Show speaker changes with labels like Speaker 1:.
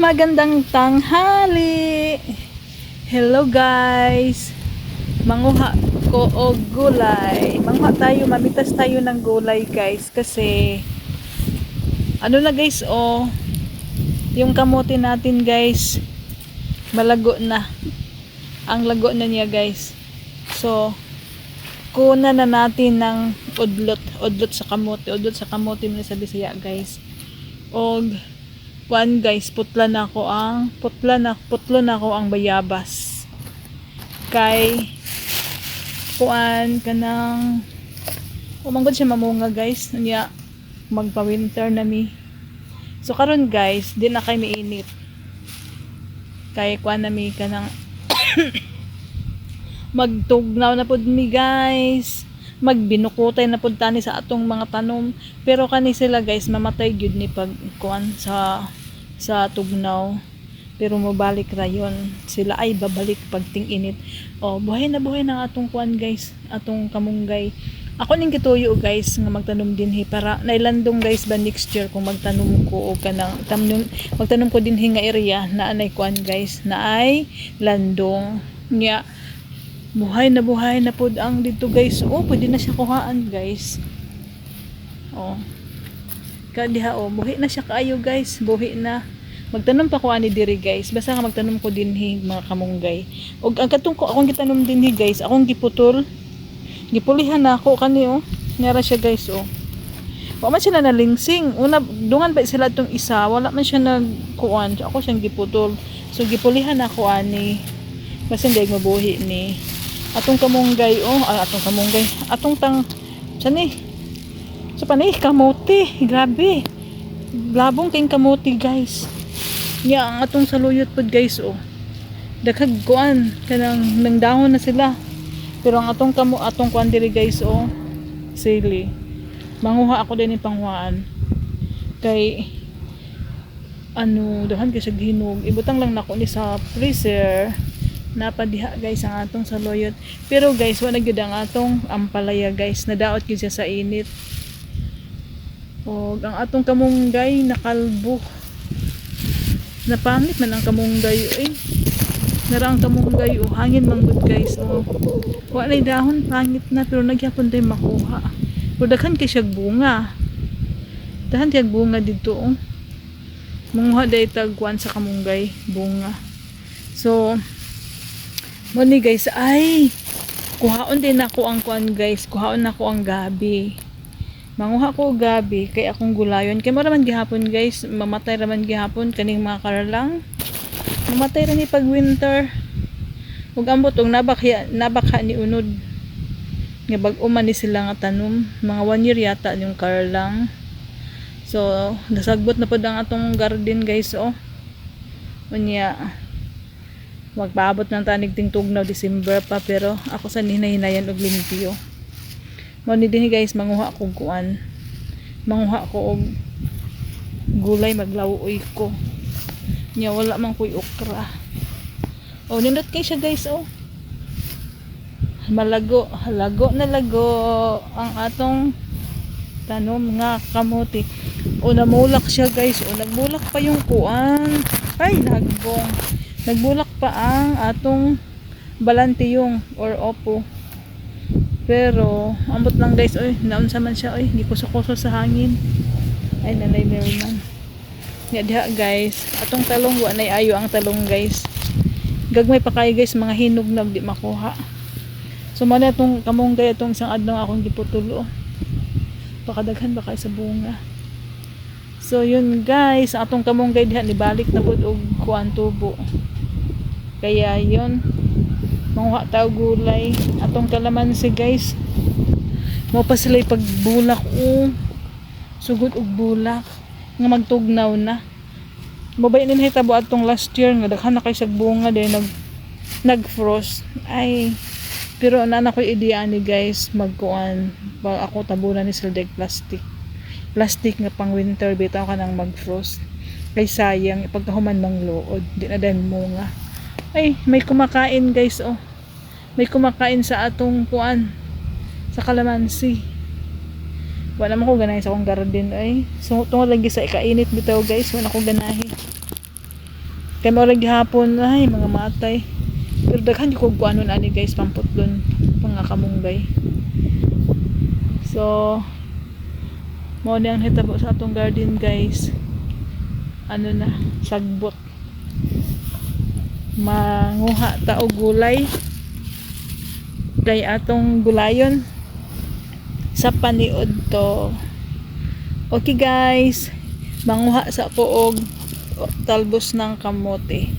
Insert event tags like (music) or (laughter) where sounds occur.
Speaker 1: Magandang tanghali! Hello guys! Manguha ko o gulay. Manguha tayo, mamitas tayo ng gulay guys kasi ano na guys oh yung kamote natin guys malago na. Ang lago na niya guys. So kuna na natin ng udlot, udlot sa kamote, udlot sa kamote mo sa Bisaya guys. Og kuan guys, putla na ko ang putla na putlo na ko ang bayabas. Kay kuan kanang umanggod siya mamunga guys. Niya magpa-winter na mi. So karon guys, di na kay miinit. Kay kuan na mi kanang (coughs) magtugnaw na pud mi guys magbinukutay na pud tani sa atong mga tanom pero kani sila guys mamatay gyud ni pag kuan sa sa tugnaw pero mabalik rayon sila ay babalik pag ting-init. Oh buhay na buhay na atong kuan guys. Atong kamunggay. Ako ning gituyo guys nga magtanom dinhi para nailandong guys ba next year kung magtanom ko o kanang tanom magtanom ko dinhi nga area na anay kuan guys na ay landong. Nya buhay na buhay na pod ang dito guys. Oh pwede na siya kuhaan guys. Oh kadiha oh. Buhi na siya kaayo guys. Buhi na. Magtanom pa ko ani diri guys. Basta nga magtanom ko dinhi mga kamunggay. Og ang katong ko akong gitanom dinhi guys akong giputol. Gipulihan na ako kani oh. Nara siya guys oh. Wa man siya na nalingsing. Una dungan pa sila tong isa. Wala man siya nagkuan ako siyang giputol. So gipulihan na ako ani. Basta hindi mabuhi ni atong kamunggay oh. Ah, atong kamunggay. Atong tang sani sa panay kamote. Grabe. Labong kayong kamote guys. Nya ang atong saluyot pod guys oh. Daghag kuan kanang nang dahon na sila. Pero ang atong kamo atong kuan diri guys oh. Sili. Manguha ako din ni panghuaan kay ano dahan kay gihinog. Ibutang lang nako ni sa freezer. Napadiha guys ang atong saloyot pero guys wala gyud ang atong ampalaya guys. Nadaot gyud siya sa init og ang atong kamunggay nakalbo. Napangit man ang kamunggay eh nara ang kamunggay o hangin manggod guys o wala dahon pangit na pero nagyapon tayo makuha. Pero daghan kay siya bunga. Daghan kay bunga dito oh. Manguha day tagkuan sa kamunggay bunga. So mo ni guys ay kuhaon din ako ang kuan guys. Kuhaon ako ang gabi manguha ko gabi. Kay akong gulayon. Kay mo raman gihapon guys. Mamatay raman gihapon. Kaning mga karalang. Mamatay ra ni pag winter. Ug ambot og nabakha nabakha ni unod. Nga bag-o man ni sila nga tanom. Mga one year yata yung karalang. So nasagbot na pod ang atong garden guys oh. Unya magpaabot ng tanig ting tugnaw December pa pero ako sa hinahinayan og limpyo mo ni dinhi guys manguha ko kuan. Manguha ko og gulay maglawuoy ko. Nya wala man koy okra. Oh nindot kay siya guys oh. Malago lago na lago ang atong tanom nga kamote o namulak siya guys. O nagmulak pa yung kuan. Ay nagbong. Nagbulak pa ang atong balantiyong or opo pero ambot lang guys. Oy naunsa man siya oy. Gikuso-kuso sa hangin. Ay nanay Merman nga diha guys. Atong talong wa nay ayo ang talong guys. Gagmay pa kayo guys. Mga hinog na di makuha. So man itong kamunggay itong isang adlaw akong giputulo. Pakadaghan ba kayo sa bunga. So yun guys. Atong kamunggay diha nibalik na pud og kuan tubo. Kaya yun manguha tao gulay. Atong kalamansi guys. Mo pa sila pagbulak o sugod og bulak. Nga magtugnaw na. Mabay din hitabo atong last year nga daghan na kay sag bunga din nag nag frost ay pero na na ko ideya ni guys magkuan. Pag ako tabunan ni sila plastic. Plastic nga pang winter bitaw ka nang mag frost kay sayang pagkahuman mang luod di na din munga. Ay may kumakain guys oh may kumakain sa atong kuan sa kalamansi wala man ko ganahin sa akong garden ay so tungod lagi sa ikainit bitaw guys wala ko ganahi Kay mo lagi hapon ay mga matay. Pero daghan ko kuanon ani guys pamputlon mga kamunggay. So mo ni ang hitabo sa atong garden guys. Ano na, sagbot. Manguha ta og gulay. Kay atong gulayon sa paniod to. Okay guys, manguha sa ko talbos ng kamote.